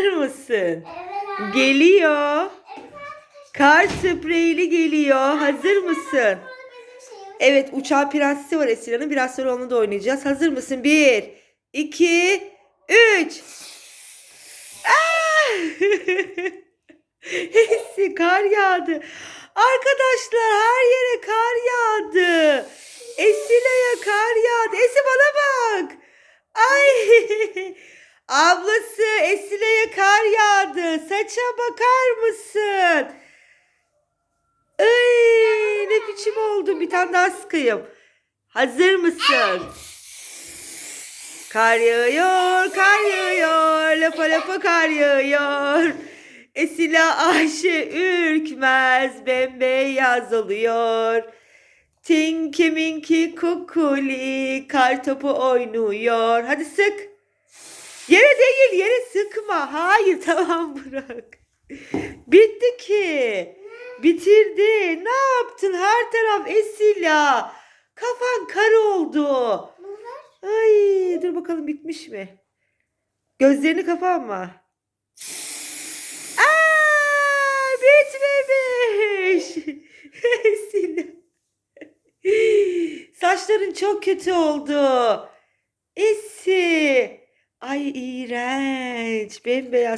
Hazır mısın? Evet. Geliyor. Evet. Kar spreyli geliyor. Hazır mısın? Evet uçağın prensesi var Esila'nın. Biraz sonra onu da oynayacağız. Hazır mısın? Bir, iki, üç. Ah! Esi kar yağdı. Arkadaşlar her yere kar yağdı. Esile'ye kar yağdı. Esi bana bak. Ay. Ablası Esile'ye kar yağdı. Saça bakar mısın? Ay, ne biçim oldu? Bir tane daha sıkayım. Hazır mısın? Kar yağıyor, kar yağıyor, lapa lapa kar yağıyor. Esila Ayşe ürkmez, bembeyaz oluyor. Tinky Minky Kukuli kar topu oynuyor. Hadi sık. Yere değil, yere sıkma. Hayır, tamam bırak. Bitti ki. Bitirdi. Ne yaptın? Her taraf Esila. Kafan kar oldu. Ay dur bakalım bitmiş mi? Gözlerini kapatma. Aa, bitmemiş. Esila. Saçların çok kötü oldu. Esi. Ay iğrenç. Bembeyaz